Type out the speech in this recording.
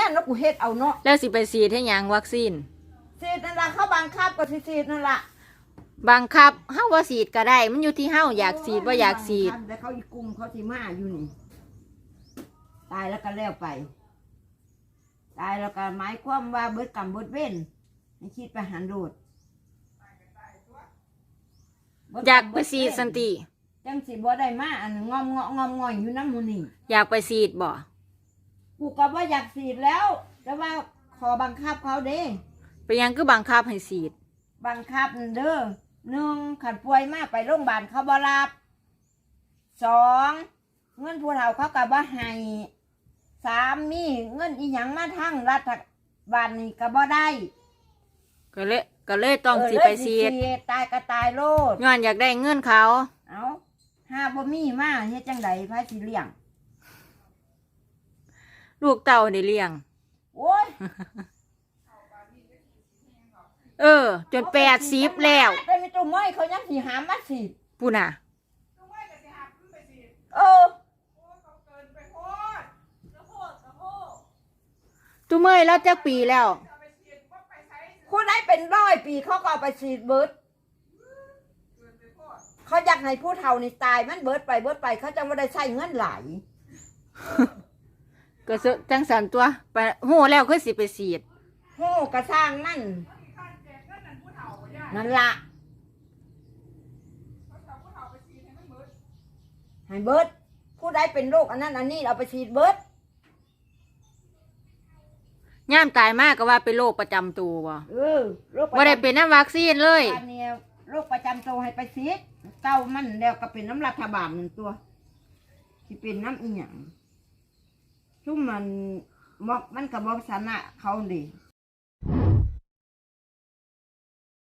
เนี่ยนกกูเฮ็ดเอาเนาะแล้วสิไปฉีดให้หยังวัคซีน ฉีดนั่นล่ะเขาบังคับก็สิฉีดนั่นล่ะบังคับเฮาว่าฉีดก็ได้ มันอยู่ที่เฮาอยากฉีดบ่อยากฉีดแต่เขาอีกลุ่มเขาสิมาอยู่นี่ ตายแล้วก็แล้วไป ตายแล้วก็หมายความว่าเบิดกรรมเบิดเว้นให้คิดไปหันโดดเบิดอยากรรมไปเบิดฉีดเว้สันติ จังสิบ่ได้มาอันงอมเงาะงอมงอยอยู่น้ำหมูนี่อยากไปฉีดบ่ กูก็ว่าอยากฉีดแล้ว แต่ว่าขอบังคับเขาเด้ไปหยังคือบังคับให้ฉีด บังคับเด้อหนึ่งขันป่วยมาไปโรงพยาบาลเขาบ่รับสองเงินผู้เฒ่าเขาก็บ่ให้สามมีเงินอีหยังมาทั้งรัฐบาลนี่ก็บ่ได้ก็เลยก็เลยต้องเสิไปฉีดเลยตายก็ตายโลดย้อนอยากได้เงินเขา เอาห้าบ่มีมาเฮ็ดจังไดพายสิเลี้ยง ลูกเต่าได้เลี้ยง โอ้ยเออ จนแปดสิบแล้วแต่มีตัวม้อยเขายังสิหามาสิพูน่ะเออตุเมยแล้วจักปีแล้วผู้ใดเป็นร้อยปีเขาก็เอาไปฉีดเบิดเขาอยากให้ผู้เฒ่านี่ตายมันเบิดไปเบิดไป เขาจะไม่ได้ใช้เงินหลายก็ซะจังสันตัวไปหู้แล้วคือสิไปฉีดโห่กระสร้างนั่นนั่นละให้เบิดผู้ใดเป็นโรคอันนั้นอันนี้เอาไปฉีดเบิดย่ามตายมากก็ว่าเป็นโรคประจำตัวบ่เออโรคประว่าได้จำเป็นน้ำวัคซีนเลย อันนี้โรคประจำตัวให้ไปฉีดเก้ามันแล้วก็เป็นน้ำรัฐบาลนั่นตัวที่เป็นน้ำอีหยัง ชุ่มมันมอกมันกับบอกสนะเขาดี